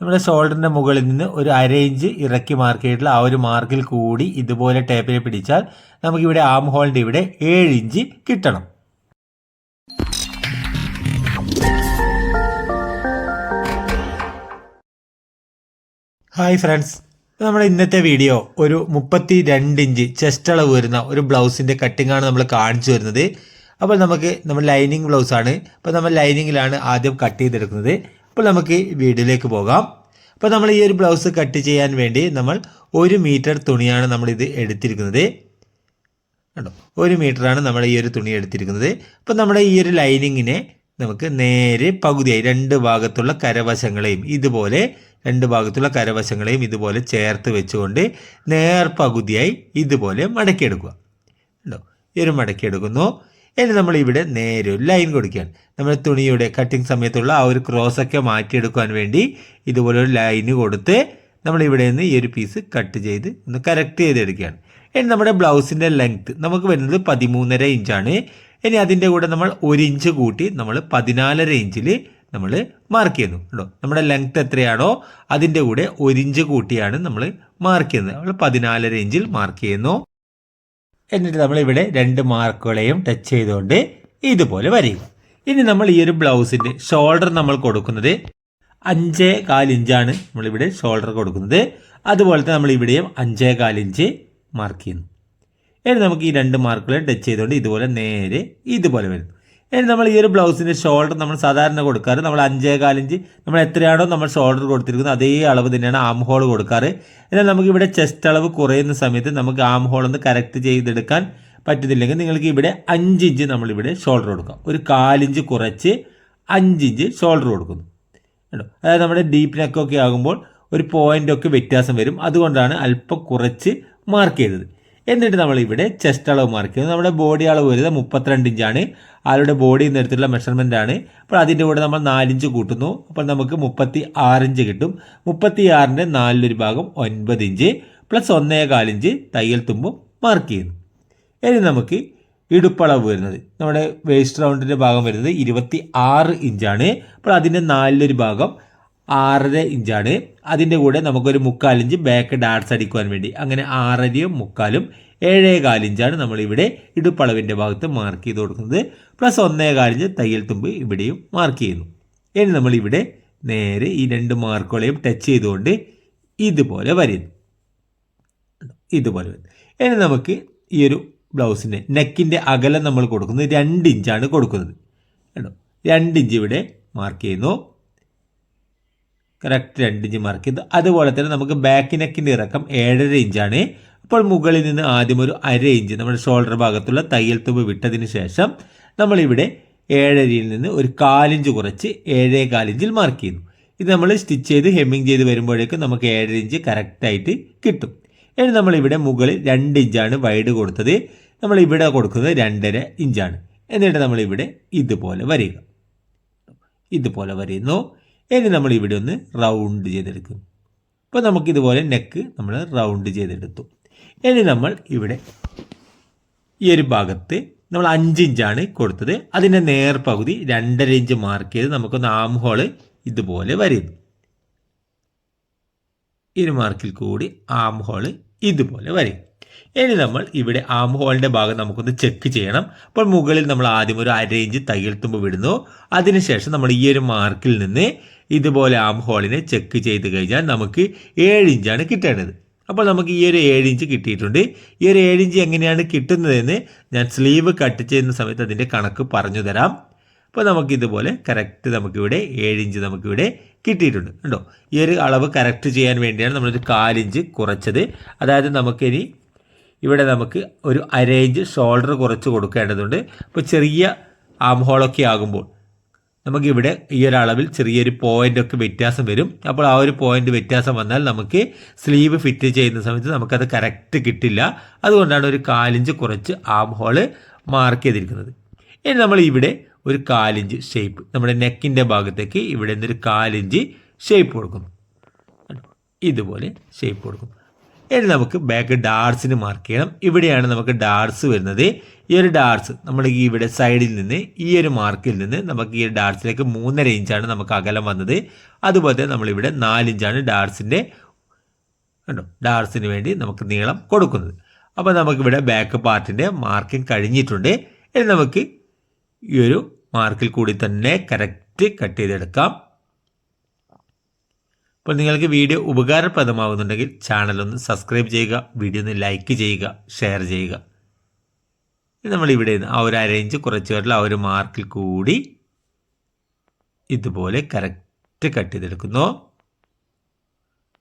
നമ്മുടെ ഷോൾഡറിന്റെ മുകളിൽ നിന്ന് ഒരു അര ഇഞ്ച് ഇറക്കി മാർക്ക് ചെയ്തിട്ടുള്ള ആ ഒരു മാർക്കിൽ കൂടി ഇതുപോലെ ടേപ്പിൽ പിടിച്ചാൽ നമുക്കിവിടെ ആം ഹോളിന്റെ ഇവിടെ ഏഴ് ഇഞ്ച് കിട്ടണം. ഹായ് ഫ്രണ്ട്സ് നമ്മുടെ ഇന്നത്തെ വീഡിയോ ഒരു മുപ്പത്തി രണ്ട് ഇഞ്ച് ചെസ്റ്റ് അളവ് വരുന്ന ഒരു ബ്ലൗസിന്റെ ആണ് നമ്മൾ കാണിച്ചു വരുന്നത് അപ്പോൾ നമുക്ക് നമ്മൾ ലൈനിങ് ബ്ലൗസ് ആണ്. അപ്പോൾ നമ്മൾ ലൈനിങ്ങിലാണ് ആദ്യം കട്ട് ചെയ്തെടുക്കുന്നത്. അപ്പോൾ നമുക്ക് വീഡിയോയിലേക്ക് പോകാം. അപ്പോൾ നമ്മൾ ഈ ഒരു ബ്ലൗസ് കട്ട് ചെയ്യാൻ വേണ്ടി നമ്മൾ ഒരു മീറ്റർ തുണിയാണ് നമ്മളിത് എടുത്തിരിക്കുന്നത്. കണ്ടോ? ഒരു മീറ്ററാണ് നമ്മൾ ഈ ഒരു തുണി എടുത്തിരിക്കുന്നത്. അപ്പോൾ നമ്മുടെ ഈ ഒരു ലൈനിങ്ങിനെ നമുക്ക് നേരെ പകുതിയായി രണ്ട് ഭാഗത്തുള്ള കരവശങ്ങളെയും ഇതുപോലെ രണ്ട് ഭാഗത്തുള്ള കരവശങ്ങളെയും ഇതുപോലെ ചേർത്ത് വെച്ചുകൊണ്ട് നേർ പകുതിയായി ഇതുപോലെ മടക്കിയെടുക്കുക. കണ്ടോ? ഈ ഒരു മടക്കിയെടുക്കുന്നു. ഇനി നമ്മൾ ഇവിടെ നേരെ ഒരു ലൈൻ കൊടുക്കുകയാണ്. നമ്മൾ തുണിയുടെ കട്ടിങ് സമയത്തുള്ള ആ ഒരു ക്രോസൊക്കെ മാറ്റിയെടുക്കാൻ വേണ്ടി ഇതുപോലെ ഒരു ലൈന് കൊടുത്ത് നമ്മൾ ഇവിടെ നിന്ന് ഈ ഒരു പീസ് കട്ട് ചെയ്ത് ഒന്ന് കറക്റ്റ് ചെയ്തെടുക്കുകയാണ്. ഇനി നമ്മുടെ ബ്ലൗസിന്റെ ലെങ്ത്ത് നമുക്ക് വരുന്നത് പതിമൂന്നര ഇഞ്ചാണ് ഇനി അതിന്റെ കൂടെ നമ്മൾ ഒരു ഇഞ്ച് കൂട്ടി നമ്മൾ പതിനാലര ഇഞ്ചിൽ നമ്മൾ മാർക്ക് ചെയ്യുന്നു. കേട്ടോ നമ്മുടെ ലെങ്ത് എത്രയാണോ അതിന്റെ കൂടെ ഒരു ഇഞ്ച് കൂട്ടിയാണ് നമ്മൾ മാർക്ക് ചെയ്യുന്നത്. നമ്മൾ പതിനാലര ഇഞ്ചിൽ മാർക്ക് ചെയ്യുന്നു. എന്നിട്ട് നമ്മളിവിടെ രണ്ട് മാർക്കുകളെയും ടച്ച് ചെയ്തുകൊണ്ട് ഇതുപോലെ വരയും. ഇനി നമ്മൾ ഈ ഒരു ബ്ലൗസിന്റെ ഷോൾഡർ നമ്മൾ കൊടുക്കുന്നത് അഞ്ചേ കാലിഞ്ചാണ് നമ്മളിവിടെ ഷോൾഡർ കൊടുക്കുന്നത്. അതുപോലെ തന്നെ നമ്മൾ ഇവിടെയും അഞ്ചേ കാലിഞ്ച് മാർക്ക് ചെയ്യുന്നു. ഇനി നമുക്ക് ഈ രണ്ട് മാർക്കുകളെ ടച്ച് ചെയ്തുകൊണ്ട് ഇതുപോലെ നേരെ ഇതുപോലെ വരുന്നു ഇനി നമ്മൾ ഈ ഒരു ബ്ലൗസിന്റെ ഷോൾഡർ നമ്മൾ സാധാരണ കൊടുക്കാറ്. നമ്മൾ അഞ്ചേ കാലിഞ്ച് നമ്മൾ എത്രയാണോ നമ്മൾ ഷോൾഡർ കൊടുത്തിരിക്കുന്നത് അതേ അളവ് തന്നെയാണ് ആം ഹോൾ കൊടുക്കാറ്. എന്നാൽ നമുക്ക് ഇവിടെ ചെസ്റ്റ് അളവ് കുറയുന്ന സമയത്ത് നമുക്ക് ആം ഹോൾ ഒന്ന് കറക്റ്റ് ചെയ്തെടുക്കാൻ പറ്റുന്നില്ലെങ്കിൽ നിങ്ങൾക്ക് ഇവിടെ അഞ്ച് ഇഞ്ച് നമ്മളിവിടെ ഷോൾഡർ കൊടുക്കാം. ഒരു കാലിഞ്ച് കുറച്ച് അഞ്ച് ഇഞ്ച് ഷോൾഡർ കൊടുക്കുന്നു. കേട്ടോ അതായത് നമ്മുടെ ഡീപ്പ് നെക്കൊക്കെ ആകുമ്പോൾ ഒരു പോയിന്റ് ഒക്കെ വ്യത്യാസം വരും. അതുകൊണ്ടാണ് അല്പം കുറച്ച് മാർക്ക് ചെയ്തത്. എന്നിട്ട് നമ്മൾ ഇവിടെ ചെസ്റ്റ് അളവ് മാർക്ക് ചെയ്യുന്നു. നമ്മുടെ ബോഡി അളവ് വരുന്നത് മുപ്പത്തിരണ്ട് ഇഞ്ചാണ് ആളുടെ ബോഡി നിരത്തിലുള്ള മെഷർമെന്റ് ആണ്. അപ്പോൾ അതിന്റെ കൂടെ നമ്മൾ നാലിഞ്ച് കൂട്ടുന്നു. അപ്പോൾ നമുക്ക് മുപ്പത്തി ആറിഞ്ച് കിട്ടും. മുപ്പത്തി ആറിന്റെ നാലിലൊരു ഭാഗം ഒൻപത് ഇഞ്ച് പ്ലസ് ഒന്നേ കാലിഞ്ച് തയ്യൽ തുമ്പും മാർക്ക് ചെയ്യുന്നു. ഇനി നമുക്ക് ഇടുപ്പളവ് വരുന്നത്. നമ്മുടെ വേസ്റ്റ് റൗണ്ടിന്റെ ഭാഗം വരുന്നത് ഇരുപത്തി ആറ് ഇഞ്ചാണ് അപ്പോൾ അതിന്റെ നാലിലൊരു ഭാഗം ആറര ഇഞ്ചാണ്. അതിന്റെ കൂടെ നമുക്കൊരു മുക്കാലിഞ്ച് ബാക്ക് ഡാർട്സ് അടിക്കുവാൻ വേണ്ടി. അങ്ങനെ ആറരയും മുക്കാലും ഏഴേ കാലിഞ്ചാണ് നമ്മളിവിടെ ഇടുപ്പളവിന്റെ ഭാഗത്ത് മാർക്ക് ചെയ്ത് കൊടുക്കുന്നത്. പ്ലസ് ഒന്നേ കാലിഞ്ച് തയ്യൽ തുമ്പ് ഇവിടെയും മാർക്ക് ചെയ്യുന്നു. ഇനി നമ്മളിവിടെ നേരെ ഈ രണ്ട് മാർക്കുകളെയും ടച്ച് ചെയ്തുകൊണ്ട് ഇതുപോലെ വരുന്നു ഇതുപോലെ ഇനി നമുക്ക് ഈ ഒരു ബ്ലൗസിന്റെ നെക്കിന്റെ അകലം നമ്മൾ കൊടുക്കുന്നത് രണ്ട് ഇഞ്ചാണ് കൊടുക്കുന്നത്. കേട്ടോ രണ്ട് ഇഞ്ച് ഇവിടെ മാർക്ക് ചെയ്യുന്നു. കറക്റ്റ് രണ്ട് ഇഞ്ച് മാർക്ക് ചെയ്തു അതുപോലെ തന്നെ നമുക്ക് ബാക്ക് നെക്കിന്റെ ഇറക്കം ഏഴര ഇഞ്ചാണ്. അപ്പോൾ മുകളിൽ നിന്ന് ആദ്യം ഒരു അര ഇഞ്ച് നമ്മുടെ ഷോൾഡർ ഭാഗത്തുള്ള തയ്യൽ തുമ്പ് വിട്ടതിന് ശേഷം നമ്മളിവിടെ ഏഴരയിൽ നിന്ന് ഒരു കാലിഞ്ച് കുറച്ച് ഏഴേ കാലിഞ്ചിൽ മാർക്ക് ചെയ്യുന്നു. ഇത് നമ്മൾ സ്റ്റിച്ച് ചെയ്ത് ഹെമ്മിങ് ചെയ്ത് വരുമ്പോഴേക്കും നമുക്ക് ഏഴര ഇഞ്ച് കറക്റ്റായിട്ട് കിട്ടും. ഇനി നമ്മളിവിടെ മുകളിൽ രണ്ട് ഇഞ്ചാണ് വൈഡ് കൊടുത്തത്. നമ്മൾ ഇവിടെ കൊടുക്കുന്നത് രണ്ടര ഇഞ്ചാണ്. എന്നിട്ട് നമ്മളിവിടെ ഇതുപോലെ വരിക ഇതുപോലെ വരയുന്നു. ഇനി നമ്മൾ ഇവിടെ ഒന്ന് റൗണ്ട് ചെയ്തെടുക്കും. അപ്പോൾ നമുക്കിതുപോലെ നെക്ക് നമ്മൾ റൗണ്ട് ചെയ്തെടുത്തു. ഇനി നമ്മൾ ഇവിടെ ഈ ഒരു ഭാഗത്ത് നമ്മൾ അഞ്ച് ഇഞ്ചാണ് കൊടുത്തത്. അതിന്റെ നേർപകുതി രണ്ടര ഇഞ്ച് മാർക്ക് ചെയ്ത് നമുക്കൊന്ന് ആം ഹോൾ ഇതുപോലെ വരും ഒരു മാർക്കിൽ കൂടി ആം ഹോൾ ഇതുപോലെ വരും ഇനി നമ്മൾ ഇവിടെ ആം ഹോളിന്റെ ഭാഗം നമുക്കൊന്ന് ചെക്ക് ചെയ്യണം. അപ്പോൾ മുകളിൽ നമ്മൾ ആദ്യം ഒരു അര ഇഞ്ച് തയ്യൽ തുമ്പ് വിടുന്നു. അതിനുശേഷം നമ്മൾ ഈ ഒരു മാർക്കിൽ നിന്ന് ഇതുപോലെ ആം ഹോളിനെ ചെക്ക് ചെയ്ത് കഴിഞ്ഞാൽ നമുക്ക് ഏഴ് ഇഞ്ചാണ് കിട്ടേണ്ടത്. അപ്പോൾ നമുക്ക് ഈ ഒരു ഏഴ് ഇഞ്ച് കിട്ടിയിട്ടുണ്ട്. ഈ ഒരു ഏഴ് ഇഞ്ച് എങ്ങനെയാണ് കിട്ടുന്നതെന്ന് ഞാൻ സ്ലീവ് കട്ട് ചെയ്യുന്ന സമയത്ത് അതിന്റെ കണക്ക് പറഞ്ഞു തരാം. അപ്പോൾ നമുക്കിതുപോലെ കറക്റ്റ് നമുക്കിവിടെ ഏഴ് ഇഞ്ച് നമുക്കിവിടെ കിട്ടിയിട്ടുണ്ട്. കണ്ടോ? ഈ ഒരു അളവ് കറക്റ്റ് ചെയ്യാൻ വേണ്ടിയാണ് നമ്മളൊരു കാലിഞ്ച് കുറച്ചത്. അതായത് നമുക്കിനി ഇവിടെ നമുക്ക് ഒരു അര ഇഞ്ച് ഷോൾഡർ കുറച്ച് കൊടുക്കേണ്ടതുണ്ട്. അപ്പോൾ ചെറിയ ആം ഹോളൊക്കെ ആകുമ്പോൾ നമുക്കിവിടെ ഈ ഒരു അളവിൽ ചെറിയൊരു പോയിന്റ് ഒക്കെ വ്യത്യാസം വരും. അപ്പോൾ ആ ഒരു പോയിന്റ് വ്യത്യാസം വന്നാൽ നമുക്ക് സ്ലീവ് ഫിറ്റ് ചെയ്യുന്ന സമയത്ത് നമുക്കത് കറക്റ്റ് കിട്ടില്ല. അതുകൊണ്ടാണ് ഒരു കാലിഞ്ച് കുറച്ച് ആം ഹോൾ മാർക്ക് ചെയ്തിരിക്കുന്നത്. ഇനി നമ്മൾ ഇവിടെ ഒരു കാലിഞ്ച് ഷേപ്പ് നമ്മുടെ നെക്കിന്റെ ഭാഗത്തേക്ക് ഇവിടെ നിന്നൊരു കാലിഞ്ച് ഷേപ്പ് കൊടുക്കും ഇതുപോലെ ഷേപ്പ് കൊടുക്കും ഇനി നമുക്ക് ബാക്ക് ഡാർട്സിന് മാർക്ക് ചെയ്യണം. ഇവിടെയാണ് നമുക്ക് ഡാർസ് വരുന്നത്. ഈ ഒരു ഡാർട്സ് നമ്മൾ ഈ ഇവിടെ സൈഡിൽ നിന്ന് ഈ ഒരു മാർക്കിൽ നിന്ന് നമുക്ക് ഈ ഡാർട്സിലേക്ക് മൂന്നര ഇഞ്ചാണ് നമുക്ക് അകലം വന്നത്. അതുപോലെ നമ്മളിവിടെ നാലിഞ്ചാണ് ഡാർട്സിന്റെ കണ്ടോ? ഡാർസിന് വേണ്ടി നമുക്ക് നീളം കൊടുക്കുന്നത്. അപ്പോൾ നമുക്കിവിടെ ബാക്ക് പാർട്ടിന്റെ മാർക്കിംഗ് കഴിഞ്ഞിട്ടുണ്ട്. ഇനി നമുക്ക് ഈ ഒരു മാർക്കിൽ കൂടി തന്നെ കറക്റ്റ് കട്ട് ചെയ്തെടുക്കാം. അപ്പോൾ നിങ്ങൾക്ക് വീഡിയോ ഉപകാരപ്രദമാകുന്നുണ്ടെങ്കിൽ ചാനൽ ഒന്ന് സബ്സ്ക്രൈബ് ചെയ്യുക വീഡിയോ ഒന്ന് ലൈക്ക് ചെയ്യുക ഷെയർ ചെയ്യുക. ഇവിടെ നിന്ന് ആ ഒരു അരേഞ്ച് കുറച്ച് പേരിൽ ആ ഒരു മാർക്കിൽ കൂടി ഇതുപോലെ കറക്റ്റ് കട്ട് ചെയ്തെടുക്കുന്നു.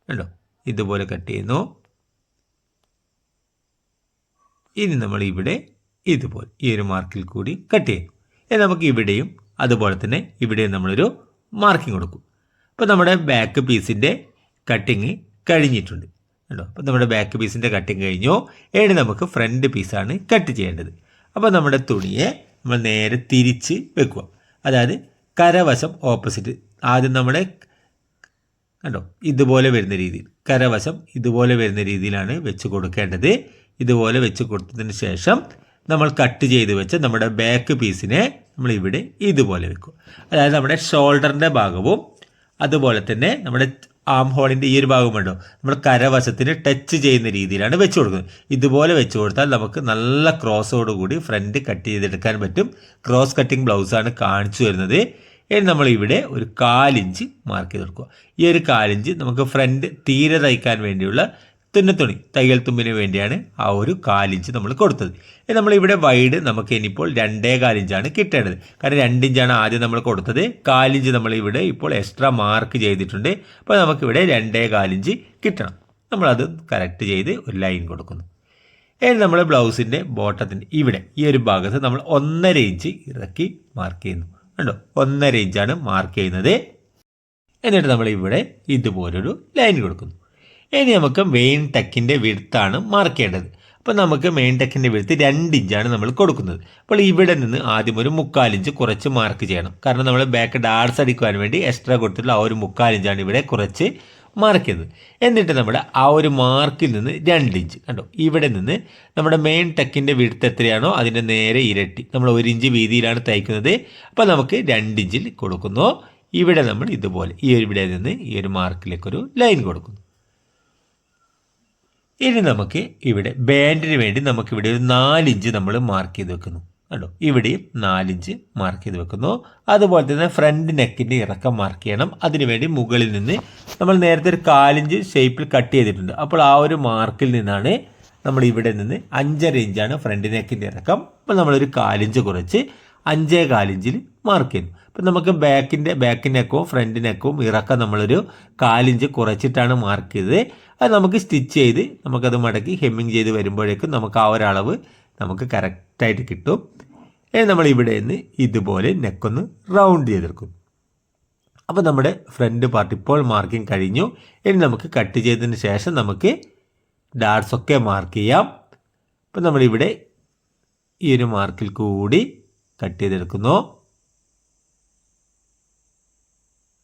കണ്ടോ? ഇതുപോലെ കട്ട് ചെയ്യുന്നു. ഇനി നമ്മൾ ഇവിടെ ഇതുപോലെ ഈ ഒരു മാർക്കിൽ കൂടി കട്ട് ചെയ്യുന്നു. നമുക്ക് ഇവിടെയും അതുപോലെ തന്നെ ഇവിടെയും നമ്മളൊരു മാർക്കിംഗ് കൊടുക്കും. അപ്പോൾ നമ്മുടെ ബാക്ക് പീസിന്റെ കട്ടിങ് കഴിഞ്ഞിട്ടുണ്ട്. കേട്ടോ അപ്പോൾ നമ്മുടെ ബാക്ക് പീസിന്റെ കട്ടിങ് കഴിഞ്ഞു. ഇനി നമുക്ക് ഫ്രണ്ട് പീസാണ് കട്ട് ചെയ്യേണ്ടത്. അപ്പോൾ നമ്മുടെ തുണിയെ നമ്മൾ നേരെ തിരിച്ച് വെക്കുക. അതായത് കരവശം ഓപ്പോസിറ്റ് ആദ്യം നമ്മുടെ കണ്ടോ? ഇതുപോലെ വരുന്ന രീതിയിൽ. കരവശം ഇതുപോലെ വരുന്ന രീതിയിലാണ് വെച്ച് കൊടുക്കേണ്ടത്. ഇതുപോലെ വെച്ച് കൊടുത്തതിന് ശേഷം നമ്മൾ കട്ട് ചെയ്ത് വെച്ച നമ്മുടെ ബാക്ക് പീസിനെ നമ്മൾ ഇവിടെ ഇതുപോലെ വെക്കും അതായത് നമ്മുടെ ഷോൾഡറിന്റെ ഭാഗവും അതുപോലെ തന്നെ നമ്മുടെ ആം ഹോളിന്റെ ഈ ഒരു ഭാഗമുണ്ടോ നമ്മൾ കരവശത്തിന് ടച്ച് ചെയ്യുന്ന രീതിയിലാണ് വെച്ച് കൊടുക്കുന്നത്. ഇതുപോലെ വെച്ച് കൊടുത്താൽ നമുക്ക് നല്ല ക്രോസോട് കൂടി ഫ്രണ്ട് കട്ട് ചെയ്തെടുക്കാൻ പറ്റും. ക്രോസ് കട്ടിങ് ബ്ലൗസാണ് കാണിച്ചു വരുന്നത് ഇനി നമ്മൾ ഇവിടെ ഒരു കാലിഞ്ച് മാർക്ക് ചെയ്ത് കൊടുക്കുക. ഈ ഒരു കാലിഞ്ച് നമുക്ക് ഫ്രണ്ട് തീരെ തയ്ക്കാൻ വേണ്ടിയുള്ള തുന്നത്തുണി തയ്യൽ തുമ്പിന് വേണ്ടിയാണ് ആ ഒരു കാലിഞ്ച് നമ്മൾ കൊടുത്തത്. ഇവിടെ വൈഡ് നമുക്ക് ഇനിയിപ്പോൾ രണ്ടേ കാലിഞ്ചാണ് കിട്ടേണ്ടത്. കാരണം രണ്ടിഞ്ചാണ് ആദ്യം നമ്മൾ കൊടുത്തത്. കാലിഞ്ച് നമ്മൾ ഇവിടെ ഇപ്പോൾ എക്സ്ട്രാ മാർക്ക് ചെയ്തിട്ടുണ്ട്. അപ്പോൾ നമുക്കിവിടെ രണ്ടേ കാലിഞ്ച് കിട്ടണം. നമ്മളത് കറക്റ്റ് ചെയ്ത് ഒരു ലൈൻ കൊടുക്കുന്നു. ഇനി നമ്മൾ ബ്ലൗസിന്റെ ബോട്ടത്തിന്റെ ഇവിടെ ഈ ഒരു ഭാഗത്ത് നമ്മൾ ഒന്നര ഇഞ്ച് ഇറക്കി മാർക്ക് ചെയ്യുന്നു. കണ്ടോ? ഒന്നര ഇഞ്ചാണ് മാർക്ക് ചെയ്യുന്നത്. എന്നിട്ട് നമ്മൾ ഇവിടെ ഇതുപോലൊരു ലൈൻ കൊടുക്കുന്നു. ഇനി നമുക്ക് മെയിൻ ടെക്കിന്റെ വിടുത്താണ് മാർക്ക് ചെയ്യേണ്ടത്. അപ്പോൾ നമുക്ക് മെയിൻ ടെക്കിന്റെ വിടുത്ത് രണ്ട് ഇഞ്ചാണ് നമ്മൾ കൊടുക്കുന്നത്. അപ്പോൾ ഇവിടെ നിന്ന് ആദ്യം ഒരു മുക്കാലിഞ്ച് കുറച്ച് മാർക്ക് ചെയ്യണം. കാരണം നമ്മൾ ബാക്ക് ഡാർസ് അടിക്കുവാൻ വേണ്ടി എക്സ്ട്രാ കൊടുത്തിട്ടുള്ള ആ ഒരു മുക്കാലിഞ്ചാണ് ഇവിടെ കുറച്ച് മാർക്ക് ചെയ്തത് എന്നിട്ട് നമ്മുടെ ആ ഒരു മാർക്കിൽ നിന്ന് രണ്ട് ഇഞ്ച് കണ്ടോ? ഇവിടെ നിന്ന് നമ്മുടെ മെയിൻ ടെക്കിന്റെ വിടുത്ത് എത്രയാണോ അതിന്റെ നേരെ ഇരട്ടി. നമ്മൾ ഒരു ഇഞ്ച് വീതിയിലാണ് തയ്ക്കുന്നത്. അപ്പോൾ നമുക്ക് രണ്ട് ഇഞ്ചിൽ കൊടുക്കുന്നു. ഇവിടെ നമ്മൾ ഇതുപോലെ ഈ ഒരു ഇവിടെ നിന്ന് ഈ ഒരു മാർക്കിലേക്കൊരു ലൈൻ കൊടുക്കുന്നു. ഇനി നമുക്ക് ഇവിടെ ബാൻഡിന് വേണ്ടി നമുക്ക് ഇവിടെ ഒരു നാലിഞ്ച് നമ്മൾ മാർക്ക് ചെയ്ത് വെക്കുന്നു. കണ്ടോ? ഇവിടെയും നാലിഞ്ച് മാർക്ക് ചെയ്ത് വെക്കുന്നു. അതുപോലെ തന്നെ ഫ്രണ്ട് നെക്കിന്റെ ഇറക്കം മാർക്ക് ചെയ്യണം. അതിനുവേണ്ടി മുകളിൽ നിന്ന് നമ്മൾ നേരത്തെ ഒരു കാലിഞ്ച് ഷേപ്പിൽ കട്ട് ചെയ്തിട്ടുണ്ട്. അപ്പോൾ ആ ഒരു മാർക്കിൽ നിന്നാണ് നമ്മൾ ഇവിടെ നിന്ന് അഞ്ചര ഇഞ്ചാണ് ഫ്രണ്ട് നെക്കിന്റെ ഇറക്കം. അപ്പോൾ നമ്മളൊരു കാലിഞ്ച് കുറച്ച് അഞ്ചേ കാലിഞ്ചിൽ മാർക്ക് ചെയ്യുന്നു ഇപ്പം നമുക്ക് ബാക്കിന്റെ ബാക്ക് നെക്കും ഫ്രണ്ട് നെക്കവും ഇറക്കം നമ്മളൊരു കാലിഞ്ച് കുറച്ചിട്ടാണ് മാർക്ക് ചെയ്തത്. അത് നമുക്ക് സ്റ്റിച്ച് ചെയ്ത് നമുക്കത് മടക്കി ഹെമ്മിങ് ചെയ്ത് വരുമ്പോഴേക്കും നമുക്ക് ആ ഒരളവ് നമുക്ക് കറക്റ്റായിട്ട് കിട്ടും. ഇനി നമ്മൾ ഇവിടെ നിന്ന് ഇതുപോലെ നെക്കൊന്ന് റൗണ്ട് ചെയ്തെടുക്കും. അപ്പോൾ നമ്മുടെ ഫ്രണ്ട് പാർട്ട് ഇപ്പോൾ മാർക്കിംഗ് കഴിഞ്ഞു. ഇനി നമുക്ക് കട്ട് ചെയ്തതിന് ശേഷം നമുക്ക് ഡാർട്സ് ഒക്കെ മാർക്ക് ചെയ്യാം. അപ്പം നമ്മളിവിടെ ഈ ഒരു മാർക്കിൽ കൂടി കട്ട് ചെയ്തെടുക്കുന്നു.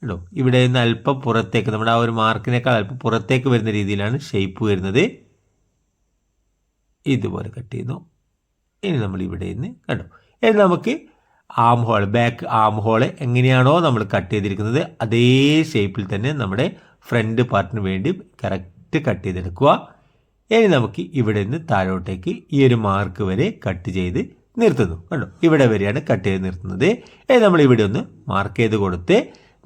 ഉണ്ടോ ഇവിടെ നിന്ന് അല്പം പുറത്തേക്ക് നമ്മുടെ ആ ഒരു മാർക്കിനേക്കാൾ അല്പം പുറത്തേക്ക് വരുന്ന രീതിയിലാണ് ഷേപ്പ് വരുന്നത്. ഇതുപോലെ കട്ട് ചെയ്യുന്നു. ഇനി നമ്മൾ ഇവിടെ നിന്ന് കണ്ടു. ഇനി നമുക്ക് arm hole back arm hole എങ്ങനെയാണോ നമ്മൾ കട്ട് ചെയ്തിരിക്കുന്നത് അതേ ഷേപ്പിൽ തന്നെ നമ്മുടെ ഫ്രണ്ട് പാർട്ടിന് വേണ്ടി കറക്റ്റ് കട്ട് ചെയ്തെടുക്കുക. ഇനി നമുക്ക് ഇവിടെ നിന്ന് താഴോട്ടേക്ക് ഈ ഒരു മാർക്ക് വരെ കട്ട് ചെയ്ത് നിർത്തുന്നു. കണ്ടോ? ഇവിടെ വരെയാണ് കട്ട് ചെയ്ത് നിർത്തുന്നത്. ഇനി നമ്മൾ ഇവിടെ ഒന്ന് മാർക്ക് ചെയ്ത് കൊടുത്ത്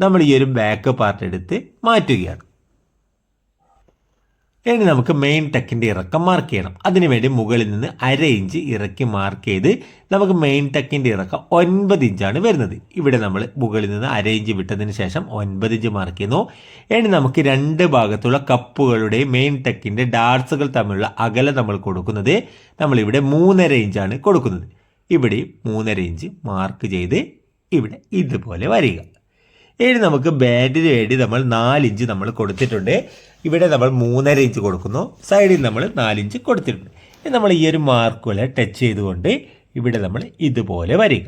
നമ്മൾ ഈ ഒരു ബാക്ക് പാർട്ട് എടുത്ത് മാറ്റുകയാണ്. ഇനി നമുക്ക് മെയിൻ ടെക്കിന്റെ ഇറക്കം മാർക്ക് ചെയ്യണം. അതിനുവേണ്ടി മുകളിൽ നിന്ന് അര ഇഞ്ച് ഇറക്കി മാർക്ക് ചെയ്ത് നമുക്ക് മെയിൻ ടെക്കിന്റെ ഇറക്കം ഒൻപത് ഇഞ്ചാണ് വരുന്നത്. ഇവിടെ നമ്മൾ മുകളിൽ നിന്ന് അര ഇഞ്ച് വിട്ടതിന് ശേഷം ഒൻപത് ഇഞ്ച് മാർക്ക് ചെയ്യുന്നു. ഇനി നമുക്ക് രണ്ട് ഭാഗത്തുള്ള കപ്പുകളുടെ മെയിൻ ടെക്കിന്റെ ഡാർസുകൾ തമ്മിലുള്ള അകലം നമ്മൾ കൊടുക്കുന്നത് നമ്മളിവിടെ മൂന്നര ഇഞ്ചാണ് കൊടുക്കുന്നത്. ഇവിടെ മൂന്നര ഇഞ്ച് മാർക്ക് ചെയ്ത് ഇവിടെ ഇതുപോലെ വരിക. ഇനി നമുക്ക് ബാൻഡിന് വേണ്ടി നമ്മൾ നാലിഞ്ച് നമ്മൾ കൊടുത്തിട്ടുണ്ട്. ഇവിടെ നമ്മൾ മൂന്നര ഇഞ്ച് കൊടുക്കുന്നു. സൈഡിൽ നമ്മൾ നാലിഞ്ച് കൊടുത്തിട്ടുണ്ട്. ഇനി നമ്മൾ ഈ ഒരു മാർക്കുകളെ ടച്ച് ചെയ്തുകൊണ്ട് ഇവിടെ നമ്മൾ ഇതുപോലെ വരിക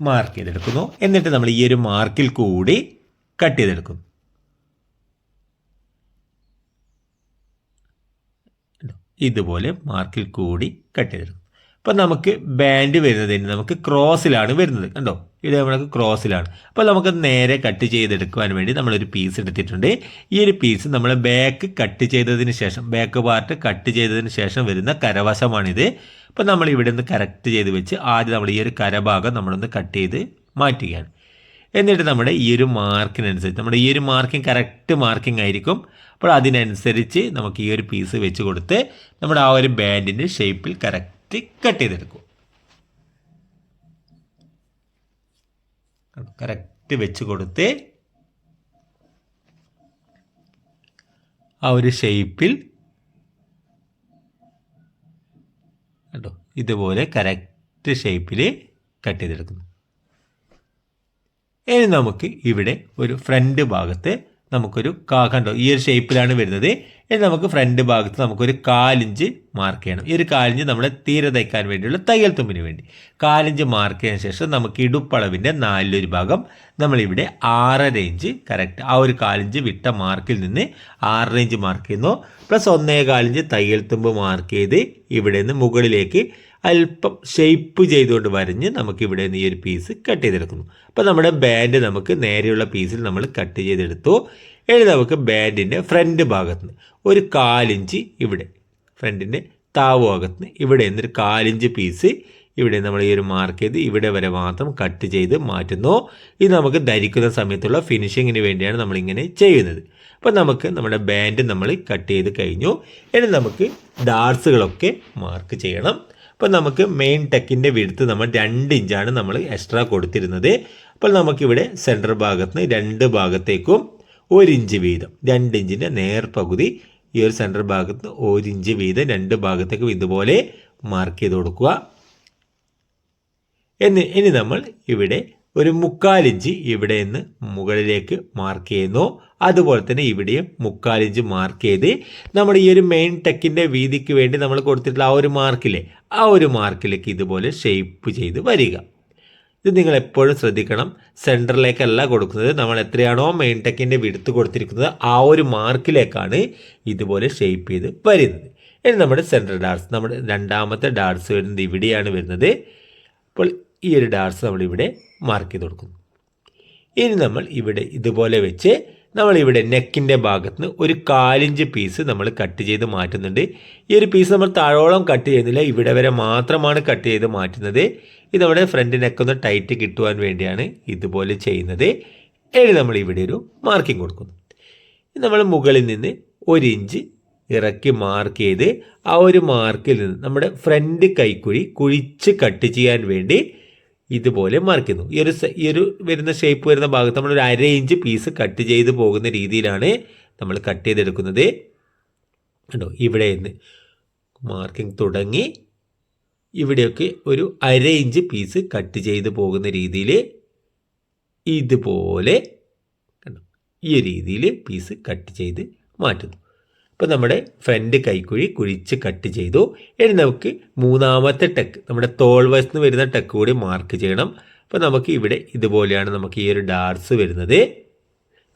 മാർക്ക് ചെയ്തെടുക്കുന്നു. എന്നിട്ട് നമ്മൾ ഈ ഒരു മാർക്കിൽ കൂടി കട്ട് ചെയ്തെടുക്കുന്നു ഇതുപോലെ മാർക്കിൽ കൂടി കട്ട് ചെയ്തെടുക്കും. അപ്പം നമുക്ക് ബാൻഡ് വരുന്നതിന് നമുക്ക് ക്രോസിലാണ് വരുന്നത്. കണ്ടോ? ഇത് നമുക്ക് ക്രോസിലാണ്. അപ്പോൾ നമുക്ക് നേരെ കട്ട് ചെയ്തെടുക്കുവാൻ വേണ്ടി നമ്മളൊരു പീസ് എടുത്തിട്ടുണ്ട്. ഈ ഒരു പീസ് നമ്മൾ ബാക്ക് കട്ട് ചെയ്തതിന് ശേഷം ബാക്ക് പാർട്ട് കട്ട് ചെയ്തതിന് ശേഷം വരുന്ന കരവശമാണിത്. അപ്പോൾ നമ്മൾ ഇവിടെ നിന്ന് കറക്റ്റ് ചെയ്ത് വെച്ച് ആദ്യം നമ്മൾ ഈ ഒരു കരഭാഗം നമ്മളൊന്ന് കട്ട് ചെയ്ത് മാറ്റുകയാണ്. എന്നിട്ട് നമ്മുടെ ഈ ഒരു മാർക്കിനനുസരിച്ച് നമ്മുടെ ഈ ഒരു മാർക്കിംഗ് കറക്റ്റ് മാർക്കിംഗ് ആയിരിക്കും. അപ്പോൾ അതിനനുസരിച്ച് നമുക്ക് ഈ ഒരു പീസ് വെച്ച് കൊടുത്ത് നമ്മുടെ ആ ഒരു ബാൻഡിന്റെ ഷേപ്പിൽ കറക്റ്റ് കട്ട് ചെയ്തെടുക്കും. കറക്റ്റ് വെച്ച് കൊടുത്ത് ആ ഒരു ഷേപ്പിൽ കേട്ടോ ഇതുപോലെ കറക്റ്റ് ഷേപ്പിൽ കട്ട് ചെയ്തെടുക്കുന്നു. ഇനി നമുക്ക് ഇവിടെ ഒരു ഫ്രണ്ട് ഭാഗത്ത് നമുക്കൊരു കാ കണ്ടോ? ഈ ഒരു ഷേപ്പിലാണ് വരുന്നത്. ഇനി നമുക്ക് ഫ്രണ്ട് ഭാഗത്ത് നമുക്കൊരു കാലിഞ്ച് മാർക്ക് ചെയ്യണം. ഈ ഒരു കാലിഞ്ച് നമ്മളെ തീരെ തയ്ക്കാൻ വേണ്ടിയുള്ള തയ്യൽ തുമ്പിന് വേണ്ടി. കാലിഞ്ച് മാർക്ക് ചെയ്തതിന് ശേഷം നമുക്ക് ഇടുപ്പളവിന്റെ നാലിലൊരു ഭാഗം നമ്മളിവിടെ ആറര ഇഞ്ച് കറക്റ്റ് ആ ഒരു കാലിഞ്ച് വിട്ട മാർക്കിൽ നിന്ന് ആറര ഇഞ്ച് മാർക്ക് ചെയ്യുന്നു. പ്ലസ് ഒന്നേ കാലിഞ്ച് തയ്യൽ തുമ്പ് മാർക്ക് ചെയ്ത് ഇവിടെ നിന്ന് മുകളിലേക്ക് അല്പം ഷെയ്പ്പ് ചെയ്തുകൊണ്ട് വരഞ്ഞ് നമുക്ക് ഇവിടെ നിന്ന് ഈ ഒരു പീസ് കട്ട് ചെയ്തെടുക്കുന്നു. അപ്പോൾ നമ്മുടെ ബാൻഡ് നമുക്ക് നേരെയുള്ള പീസിൽ നമ്മൾ കട്ട് ചെയ്തെടുത്തു. ഇനി നമുക്ക് ബാൻഡിന്റെ ഫ്രണ്ട് ഭാഗത്ത് ഒരു കാലിഞ്ച് ഇവിടെ ഫ്രണ്ടിന്റെ താവ് ഭാഗത്ത് നിന്ന് ഇവിടെ നിന്നൊരു കാലിഞ്ച് പീസ് ഇവിടെ നമ്മൾ ഈ ഒരു മാർക്ക് ചെയ്ത് ഇവിടെ വരെ മാത്രം കട്ട് ചെയ്ത് മാറ്റുന്നു. ഇത് നമുക്ക് ധരിക്കുന്ന സമയത്തുള്ള ഫിനിഷിങ്ങിന് വേണ്ടിയാണ് നമ്മളിങ്ങനെ ചെയ്യുന്നത്. അപ്പോൾ നമുക്ക് നമ്മുടെ ബാൻഡ് നമ്മൾ കട്ട് ചെയ്ത് കഴിഞ്ഞു. ഇനി നമുക്ക് ഡാർസുകളൊക്കെ മാർക്ക് ചെയ്യണം. അപ്പോൾ നമുക്ക് മെയിൻ ടെക്കിന്റെ വിടുത്ത് നമ്മൾ രണ്ട് ഇഞ്ചാണ് നമ്മൾ എക്സ്ട്രാ കൊടുത്തിരുന്നത്. അപ്പോൾ നമുക്കിവിടെ സെന്റർ ഭാഗത്ത് നിന്ന് രണ്ട് ഭാഗത്തേക്കും ഒരു ഇഞ്ച് വീതം രണ്ട് ഇഞ്ചിന്റെ നേർപകുതി ഈ ഒരു സെന്റർ ഭാഗത്ത് ഒരു ഇഞ്ച് വീതം രണ്ട് ഭാഗത്തേക്കും ഇതുപോലെ മാർക്ക് ചെയ്ത് കൊടുക്കുക. എന്ന് ഇനി നമ്മൾ ഇവിടെ ഒരു മുക്കാലിഞ്ച് ഇവിടെ നിന്ന് മുകളിലേക്ക് മാർക്ക് ചെയ്യുന്നു. അതുപോലെ തന്നെ ഇവിടെയും മുക്കാലിഞ്ച് മാർക്ക് ചെയ്ത് നമ്മുടെ ഈ ഒരു മെയിൻ ടെക്കിന്റെ വീതിക്ക് വേണ്ടി നമ്മൾ കൊടുത്തിട്ടുള്ള ആ ഒരു മാർക്കിലെ ആ ഒരു മാർക്കിലേക്ക് ഇതുപോലെ ഷേപ്പ് ചെയ്ത് വരിക. ഇത് നിങ്ങൾ എപ്പോഴും ശ്രദ്ധിക്കണം. സെന്ററിലേക്കല്ല കൊടുക്കുന്നത്. നമ്മൾ എത്രയാണോ മെയിൻ ടെക്കിന്റെ വിടുത്ത് കൊടുത്തിരിക്കുന്നത് ആ ഒരു മാർക്കിലേക്കാണ് ഇതുപോലെ ഷേപ്പ് ചെയ്ത് വരുന്നത്. ഇനി നമ്മുടെ സെൻട്രൽ ഡാർസ്. നമ്മുടെ രണ്ടാമത്തെ ഡാർസ് വരുന്നത് ഇവിടെയാണ് വരുന്നത്. അപ്പോൾ ഈ ഒരു ഡാർസ് നമ്മളിവിടെ മാർക്ക് ചെയ്ത് കൊടുക്കുന്നു. ഇനി നമ്മൾ ഇവിടെ ഇതുപോലെ വെച്ച് നമ്മളിവിടെ നെക്കിന്റെ ഭാഗത്ത് നിന്ന് ഒരു കാലിഞ്ച് പീസ് നമ്മൾ കട്ട് ചെയ്ത് മാറ്റുന്നുണ്ട്. ഈ ഒരു പീസ് നമ്മൾ താഴോളം കട്ട് ചെയ്യുന്നില്ല. ഇവിടെ വരെ മാത്രമാണ് കട്ട് ചെയ്ത് മാറ്റുന്നത്. ഇത് നമ്മുടെ ഫ്രണ്ട് നെക്കൊന്ന് ടൈറ്റ് കിട്ടുവാൻ വേണ്ടിയാണ് ഇതുപോലെ ചെയ്യുന്നത്. ഇനി നമ്മൾ ഇവിടെ ഒരു മാർക്കിംഗ് കൊടുക്കുന്നു. നമ്മൾ മുകളിൽ നിന്ന് ഒരു ഇഞ്ച് ഇറക്കി മാർക്ക് ചെയ്ത് ആ ഒരു മാർക്കിൽ നിന്ന് നമ്മുടെ ഫ്രണ്ട് കൈക്കുഴി കുഴിച്ച് കട്ട് ചെയ്യാൻ വേണ്ടി ഇതുപോലെ മറിക്കുന്നു. ഈ ഒരു ഈ ഒരു വരുന്ന ഷേപ്പ് വരുന്ന ഭാഗത്ത് നമ്മൾ ഒരു അര ഇഞ്ച് പീസ് കട്ട് ചെയ്ത് പോകുന്ന രീതിയിലാണ് നമ്മൾ കട്ട് ചെയ്തെടുക്കുന്നത്. കണ്ടോ? ഇവിടെ നിന്ന് മാർക്കിംഗ് തുടങ്ങി ഇവിടെയൊക്കെ ഒരു അര ഇഞ്ച് പീസ് കട്ട് ചെയ്ത് പോകുന്ന രീതിയിൽ ഇതുപോലെ കണ്ടോ? ഈ രീതിയിൽ പീസ് കട്ട് ചെയ്ത് മാറ്റുന്നു. അപ്പോൾ നമ്മുടെ ഫ്രണ്ട് കൈക്കുഴി കുഴിച്ച് കട്ട് ചെയ്തു. ഇനി നമുക്ക് മൂന്നാമത്തെ ടെക്ക് നമ്മുടെ തോൾ വശത്ത് വരുന്ന ടെക്ക് കൂടി മാർക്ക് ചെയ്യണം. അപ്പോൾ നമുക്ക് ഇവിടെ ഇതുപോലെയാണ് നമുക്ക് ഈ ഒരു ഡാർസ് വരുന്നത്.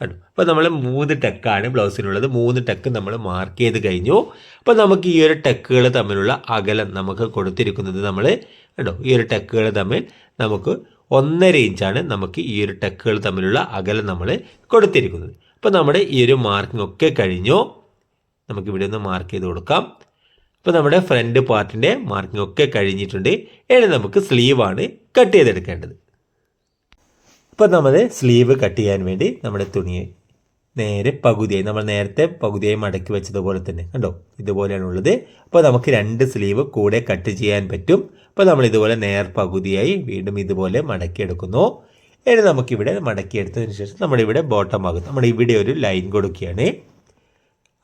കണ്ടു? അപ്പോൾ നമ്മൾ മൂന്ന് ടെക്കാണ് ബ്ലൗസിനുള്ളത് മൂന്ന് ടെക്ക് നമ്മൾ മാർക്ക് ചെയ്ത് കഴിഞ്ഞു. അപ്പോൾ നമുക്ക് ഈ ഒരു ടെക്കുകൾ തമ്മിലുള്ള അകലം നമുക്ക് കൊടുത്തിരിക്കുന്നത് നമ്മൾ കണ്ടോ? ഈ ഒരു ടെക്കുകൾ തമ്മിൽ നമുക്ക് ഒന്നര ഇഞ്ചാണ് നമുക്ക് ഈ ഒരു ടെക്കുകൾ തമ്മിലുള്ള അകലം നമ്മൾ കൊടുത്തിരിക്കുന്നത്. അപ്പോൾ നമ്മുടെ ഈ ഒരു മാർക്കിംഗ് ഒക്കെ കഴിഞ്ഞു. നമുക്കിവിടെ ഒന്ന് മാർക്ക് ചെയ്ത് കൊടുക്കാം. അപ്പോൾ നമ്മുടെ ഫ്രണ്ട് പാർട്ടിന്റെ മാർക്കിംഗ് ഒക്കെ കഴിഞ്ഞിട്ടുണ്ട്. ഇനി നമുക്ക് സ്ലീവാണ് കട്ട് ചെയ്തെടുക്കേണ്ടത്. ഇപ്പം നമ്മൾ സ്ലീവ് കട്ട് ചെയ്യാൻ വേണ്ടി നമ്മുടെ തുണിയെ നേരെ പകുതിയായി നമ്മൾ നേരത്തെ പകുതിയായി മടക്കി വെച്ചതുപോലെ തന്നെ കണ്ടോ? ഇതുപോലെയാണ് ഉള്ളത്. അപ്പോൾ നമുക്ക് രണ്ട് സ്ലീവ് കൂടെ കട്ട് ചെയ്യാൻ പറ്റും. അപ്പോൾ നമ്മൾ ഇതുപോലെ നേർ പകുതിയായി വീണ്ടും ഇതുപോലെ മടക്കിയെടുക്കുന്നു ഇനി നമുക്കിവിടെ മടക്കിയെടുത്തതിന് ശേഷം നമ്മളിവിടെ ബോട്ടം ആകും നമ്മൾ ഇവിടെ ഒരു ലൈൻ കൊടുക്കുകയാണ്.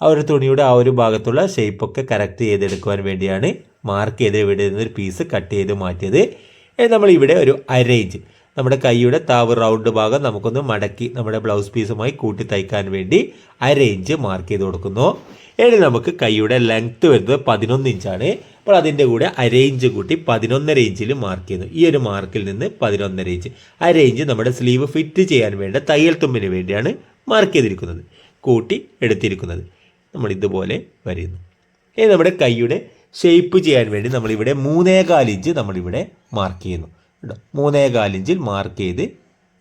ആ ഒരു തുണിയുടെ ആ ഒരു ഭാഗത്തുള്ള ഷേപ്പൊക്കെ കറക്റ്റ് ചെയ്തെടുക്കുവാൻ വേണ്ടിയാണ് മാർക്ക് ചെയ്ത് ഇവിടെ നിന്നൊരു പീസ് കട്ട് ചെയ്ത് മാറ്റിയത്. നമ്മൾ ഇവിടെ ഒരു അരേഞ്ച് നമ്മുടെ കൈയുടെ താവ് റൗണ്ട് ഭാഗം നമുക്കൊന്ന് മടക്കി നമ്മുടെ ബ്ലൗസ് പീസുമായി കൂട്ടി തയ്ക്കാൻ വേണ്ടി അരേഞ്ച് മാർക്ക് ചെയ്ത് കൊടുക്കുന്നു. ഇനി നമുക്ക് കൈയുടെ ലെങ്ത്ത് വരുന്നത് പതിനൊന്ന് ഇഞ്ചാണ് അപ്പോൾ അതിന്റെ കൂടെ അരേഞ്ച് കൂട്ടി പതിനൊന്നര ഇഞ്ചിൽ മാർക്ക് ചെയ്യുന്നു ഈ ഒരു മാർക്കിൽ നിന്ന് പതിനൊന്നര ഇഞ്ച് അരേഞ്ച് നമ്മുടെ സ്ലീവ് ഫിറ്റ് ചെയ്യാൻ വേണ്ട തയ്യൽ തുമ്പിന് വേണ്ടിയാണ് മാർക്ക് ചെയ്തിരിക്കുന്നത്. കൂട്ടി എടുത്തിരിക്കുന്നത്. നമ്മൾ ഇതുപോലെ വരുന്നു. ഇനി നമ്മുടെ കൈയുടെ ഷേപ്പ് ചെയ്യാൻ വേണ്ടി നമ്മളിവിടെ മൂന്നേകാലിഞ്ച് നമ്മളിവിടെ മാർക്ക് ചെയ്യുന്നു. കേട്ടോ മൂന്നേകാലിഞ്ചിൽ മാർക്ക് ചെയ്ത്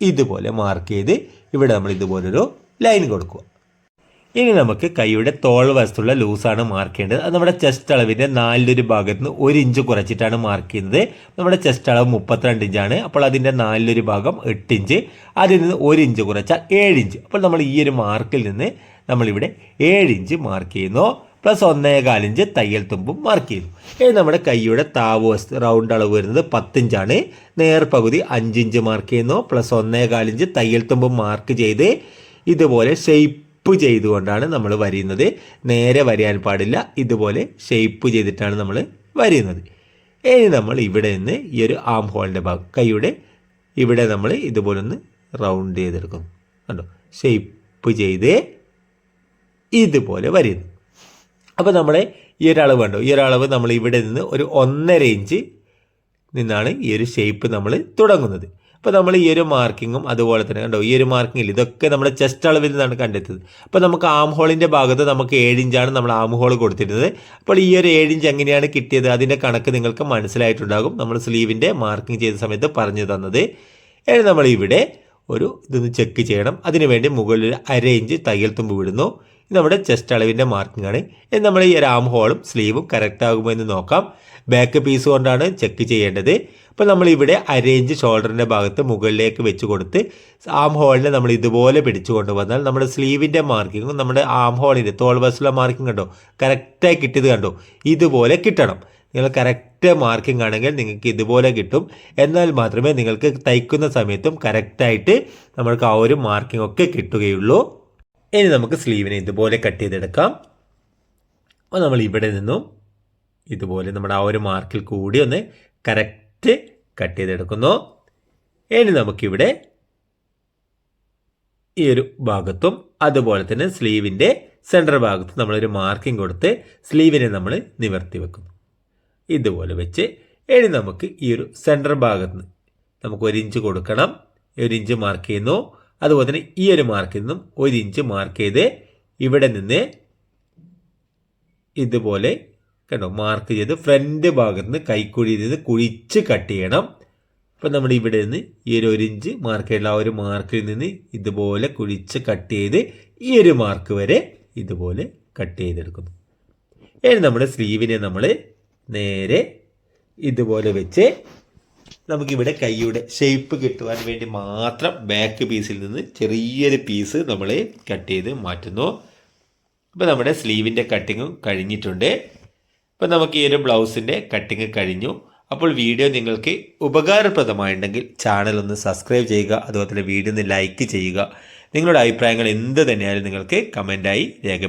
ഇതുപോലെ മാർക്ക് ചെയ്ത് ഇവിടെ നമ്മൾ ഇതുപോലൊരു ലൈൻ കൊടുക്കുക. ഇനി നമുക്ക് കൈയുടെ തോൾ വശത്തുള്ള ലൂസാണ് മാർക്ക് ചെയ്യേണ്ടത്. അത് നമ്മുടെ ചെസ്റ്റ് അളവിന്റെ നാലിലൊരു ഭാഗത്ത് നിന്ന് ഒരു ഇഞ്ച് കുറച്ചിട്ടാണ് മാർക്ക് ചെയ്യുന്നത്. നമ്മുടെ ചെസ്റ്റ് അളവ് മുപ്പത്തിരണ്ട് ഇഞ്ചാണ് അപ്പോൾ അതിന്റെ നാലിലൊരു ഭാഗം എട്ട് ഇഞ്ച് അതിൽ നിന്ന് ഒരു ഇഞ്ച് കുറച്ചാൽ ഏഴ് ഇഞ്ച് അപ്പോൾ നമ്മൾ ഈ ഒരു മാർക്കിൽ നിന്ന് നമ്മളിവിടെ ഏഴ് ഇഞ്ച് മാർക്ക് ചെയ്യുന്നു. പ്ലസ് ഒന്നേകാൽ ഇഞ്ച് തയ്യൽ തുമ്പും മാർക്ക് ചെയ്യുന്നു. ഇനി നമ്മുടെ കൈയുടെ താവ് വസ്തു റൗണ്ട് അളവ് വരുന്നത് പത്തിഞ്ചാണ് നേർപകുതി അഞ്ചിഞ്ച് മാർക്ക് ചെയ്യുന്നു. പ്ലസ് ഒന്നേകാൽ ഇഞ്ച് തയ്യൽ തുമ്പും മാർക്ക് ചെയ്ത് ഇതുപോലെ ഷെയ്പ്പ് ചെയ്തുകൊണ്ടാണ് നമ്മൾ വരയുന്നത്. നേരെ വരയാൻ പാടില്ല. ഇതുപോലെ ഷെയ്പ്പ് ചെയ്തിട്ടാണ് നമ്മൾ വരയുന്നത്. ഇനി നമ്മൾ ഇവിടെ നിന്ന് ഈ ഒരു ആം ഹോളിന്റെ ഭാഗം കൈയുടെ ഇവിടെ നമ്മൾ ഇതുപോലെ ഒന്ന് റൗണ്ട് ചെയ്തെടുക്കും കണ്ടോ? ഷെയ്പ്പ് ചെയ്ത് ഇതുപോലെ വരുന്നു അപ്പോൾ നമ്മൾ ഈ ഒരു അളവ് കണ്ടോ? ഈ ഒരു അളവ് നമ്മൾ ഇവിടെ നിന്ന് ഒരു ഒന്നര ഇഞ്ച് നിന്നാണ് ഈ ഒരു ഷേപ്പ് നമ്മൾ തുടങ്ങുന്നത്. അപ്പോൾ നമ്മൾ ഈ ഒരു മാർക്കിങ്ങും അതുപോലെ തന്നെ കണ്ടോ? ഈ ഒരു മാർക്കിങ്ങിൽ ഇതൊക്കെ നമ്മുടെ ചെസ്റ്റ് അളവിൽ നിന്നാണ് കണ്ടെത്തുന്നത് അപ്പോൾ നമുക്ക് ആം ഹോളിന്റെ ഭാഗത്ത് നമുക്ക് ഏഴിഞ്ചാണ് നമ്മൾ ആം ഹോൾ കൊടുത്തിരുന്നത്. അപ്പോൾ ഈ ഒരു ഏഴിഞ്ച് എങ്ങനെയാണ് കിട്ടിയത്? അതിന്റെ കണക്ക് നിങ്ങൾക്ക് മനസ്സിലായിട്ടുണ്ടാകും. നമ്മൾ സ്ലീവിന്റെ മാർക്കിംഗ് ചെയ്ത സമയത്ത് പറഞ്ഞു തന്നത്. നമ്മൾ ഇവിടെ ഒരു ഇതൊന്ന് ചെക്ക് ചെയ്യണം. അതിനുവേണ്ടി മുകളിൽ അര ഇഞ്ച് തയ്യൽ തുമ്പ് വിടുന്നു. ഇത് നമ്മുടെ ചെസ്റ്റ് അളവിന്റെ മാർക്കിംഗ് ആണ്. ഇനി നമ്മൾ ഈ ഒരു ആം ഹോളും സ്ലീവും കറക്റ്റ് ആകുമോ എന്ന് നോക്കാം. ബാക്ക് പീസ് കൊണ്ടാണ് ചെക്ക് ചെയ്യേണ്ടത്. അപ്പോൾ നമ്മൾ ഇവിടെ അരേഞ്ച് ഷോൾഡറിന്റെ ഭാഗത്ത് മുകളിലേക്ക് വെച്ച് കൊടുത്ത് ആം ഹോളിനെ നമ്മൾ ഇതുപോലെ പിടിച്ചു കൊണ്ടുവന്നാൽ നമ്മുടെ സ്ലീവിന്റെ മാർക്കിങ്ങും നമ്മുടെ ആം ഹോളിന്റെ തോൾ വശമുള്ള മാർക്കിംഗ് കണ്ടോ? കറക്റ്റായി കിട്ടിയത് കണ്ടോ? ഇതുപോലെ കിട്ടണം. നിങ്ങൾ കറക്റ്റ് മാർക്കിംഗ് ആണെങ്കിൽ നിങ്ങൾക്ക് ഇതുപോലെ കിട്ടും. എന്നാൽ മാത്രമേ നിങ്ങൾക്ക് തയ്ക്കുന്ന സമയത്തും കറക്റ്റായിട്ട് നമ്മൾക്ക് ആ ഒരു മാർക്കിംഗ് ഒക്കെ കിട്ടുകയുള്ളൂ. ഇനി നമുക്ക് സ്ലീവിനെ ഇതുപോലെ കട്ട് ചെയ്തെടുക്കാം. അപ്പോൾ നമ്മൾ ഇവിടെ നിന്നും ഇതുപോലെ നമ്മുടെ ആ ഒരു മാർക്കിൽ കൂടി ഒന്ന് കറക്റ്റ് കട്ട് ചെയ്തെടുക്കുന്നു. ഇനി നമുക്കിവിടെ ഈ ഒരു ഭാഗത്തും അതുപോലെ തന്നെ സ്ലീവിന്റെ സെന്റർ ഭാഗത്തും നമ്മളൊരു മാർക്കിംഗ് കൊടുത്ത് സ്ലീവിനെ നമ്മൾ നിവർത്തി വെക്കുന്നു. ഇതുപോലെ വെച്ച് ഇനി നമുക്ക് ഈ ഒരു സെന്റർ ഭാഗത്ത് നമുക്ക് ഒരു ഇഞ്ച് കൊടുക്കണം. ഒരു ഇഞ്ച് മാർക്ക് ചെയ്യുന്നു. അതുപോലെ തന്നെ ഈ ഒരു മാർക്കിൽ നിന്നും ഒരു ഇഞ്ച് മാർക്ക് ചെയ്ത് ഇവിടെ നിന്ന് ഇതുപോലെ കണ്ടോ മാർക്ക് ചെയ്ത് ഫ്രണ്ട് ഭാഗത്ത് നിന്ന് കൈക്കുഴിയിൽ നിന്ന് കുഴിച്ച് കട്ട് ചെയ്യണം. അപ്പം നമ്മൾ ഇവിടെ നിന്ന് ഈ ഒരു ഒരു ഇഞ്ച് മാർക്ക് ചെയ്യണം ആ ഒരു മാർക്കിൽ നിന്ന് ഇതുപോലെ കുഴിച്ച് കട്ട് ചെയ്ത് ഈ ഒരു മാർക്ക് വരെ ഇതുപോലെ കട്ട് ചെയ്തെടുക്കുന്നു. ഇനി നമ്മുടെ സ്ലീവിനെ നമ്മൾ നേരെ ഇതുപോലെ വെച്ച് നമുക്കിവിടെ കൈയുടെ ഷേപ്പ് കിട്ടുവാൻ വേണ്ടി മാത്രം ബാക്ക് പീസിൽ നിന്ന് ചെറിയൊരു പീസ് നമ്മൾ കട്ട് ചെയ്ത് മാറ്റുന്നു. അപ്പോൾ നമ്മുടെ സ്ലീവിന്റെ കട്ടിങ്ങും കഴിഞ്ഞിട്ടുണ്ട്. അപ്പോൾ നമുക്ക് ഈ ഒരു ബ്ലൗസിന്റെ കട്ടിങ് കഴിഞ്ഞു. അപ്പോൾ വീഡിയോ നിങ്ങൾക്ക് ഉപകാരപ്രദമായിട്ടുണ്ടെങ്കിൽ ചാനൽ ഒന്ന് സബ്സ്ക്രൈബ് ചെയ്യുക അതുപോലെ വീഡിയോ ഒന്ന് ലൈക്ക് ചെയ്യുക. നിങ്ങളുടെ അഭിപ്രായങ്ങൾ എന്ത് തന്നെയായാലും നിങ്ങൾക്ക് കമന്റായി രേഖ